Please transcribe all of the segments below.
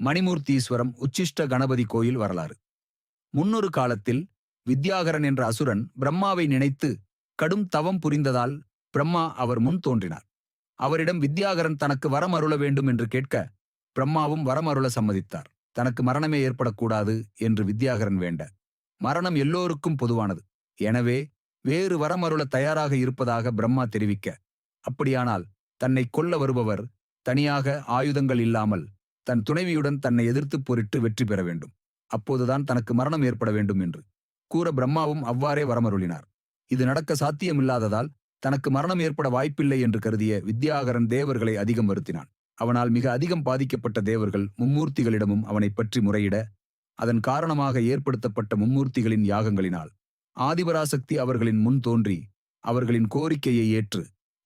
மணிமூர்த்தீஸ்வரம் உச்சிஷ்ட கணபதி கோயில் வரலாறு. முன்னொரு காலத்தில் வித்யாகரன் என்ற அசுரன் பிரம்மாவை நினைத்து கடும் தவம் புரிந்ததால் பிரம்மா அவர் முன் தோன்றினார். அவரிடம் வித்யாகரன் தனக்கு வரம் அருள வேண்டும் என்று கேட்க பிரம்மாவும் வரம் அருள சம்மதித்தார். தனக்கு மரணமே ஏற்படக்கூடாது என்று வித்யாகரன் வேண்ட. மரணம் எல்லோருக்கும் பொதுவானது. எனவே வேறு வரம் அருள தயாராக இருப்பதாக பிரம்மா தெரிவிக்க. அப்படியானால் தன்னை கொல்ல வருபவர் தனியாக ஆயுதங்கள் இல்லாமல் தன் துணைவியுடன் தன்னை எதிர்த்துப் போரிட்டு வெற்றி பெற வேண்டும். அப்போதுதான் தனக்கு மரணம் ஏற்பட வேண்டும் என்று கூற பிரம்மாவும் அவ்வாறே வரமருளினார். இது நடக்க சாத்தியமில்லாததால் தனக்கு மரணம் ஏற்பட வாய்ப்பில்லை என்று கருதிய வித்யாகரன் தேவர்களை அதிகம் வருத்தினான். அவனால் மிக அதிகம் பாதிக்கப்பட்ட தேவர்கள் மும்மூர்த்திகளிடமும் அவனைப் பற்றி முறையிட அதன் காரணமாக ஏற்படுத்தப்பட்ட மும்மூர்த்திகளின் யாகங்களினால் ஆதிபராசக்தி அவர்களின் முன் தோன்றி அவர்களின் கோரிக்கையை ஏற்று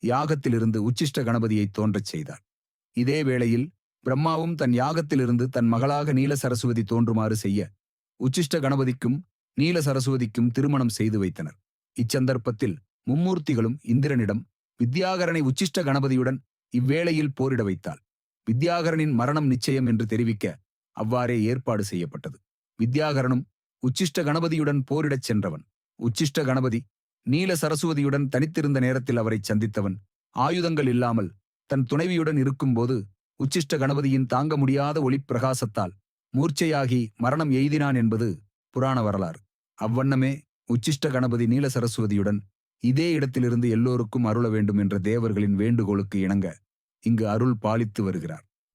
யாகத்திலிருந்து உச்சிஷ்ட கணபதியை தோன்றச் செய்தார். இதே வேளையில் பிரம்மாவும் தன் யாகத்திலிருந்து தன் மகளாக நீல சரஸ்வதி தோன்றுமாறு செய்ய உச்சிஷ்ட கணபதிக்கும் நீல சரஸ்வதிக்கும் திருமணம் செய்து வைத்தனர். இச்சந்தர்ப்பத்தில் மும்மூர்த்திகளும் இந்திரனிடம் வித்யாகரனை உச்சிஷ்ட கணபதியுடன் இவ்வேளையில் போரிட வைத்தாள். வித்யாகரனின் மரணம் நிச்சயம் என்று தெரிவிக்க அவ்வாறே ஏற்பாடு செய்யப்பட்டது. வித்யாகரனும் உச்சிஷ்ட கணபதியுடன் போரிடச் சென்றவன். உச்சிஷ்ட கணபதி நீல சரஸ்வதியுடன் தனித்திருந்த நேரத்தில் அவரை சந்தித்தவன். ஆயுதங்கள் இல்லாமல் தன் துணைவியுடன் இருக்கும்போது உச்சிஷ்ட கணபதியின் தாங்க முடியாத ஒளிப்பிரகாசத்தால் மூர்ச்சையாகி மரணம் எய்தினான் என்பது புராண வரலாறு. அவ்வண்ணமே உச்சிஷ்ட கணபதி நீல சரஸ்வதியுடன் இதே இடத்திலிருந்து எல்லோருக்கும் அருள வேண்டும் என்ற தேவர்களின் வேண்டுகோளுக்கு இணங்க இங்கு அருள் பாலித்து வருகிறார்.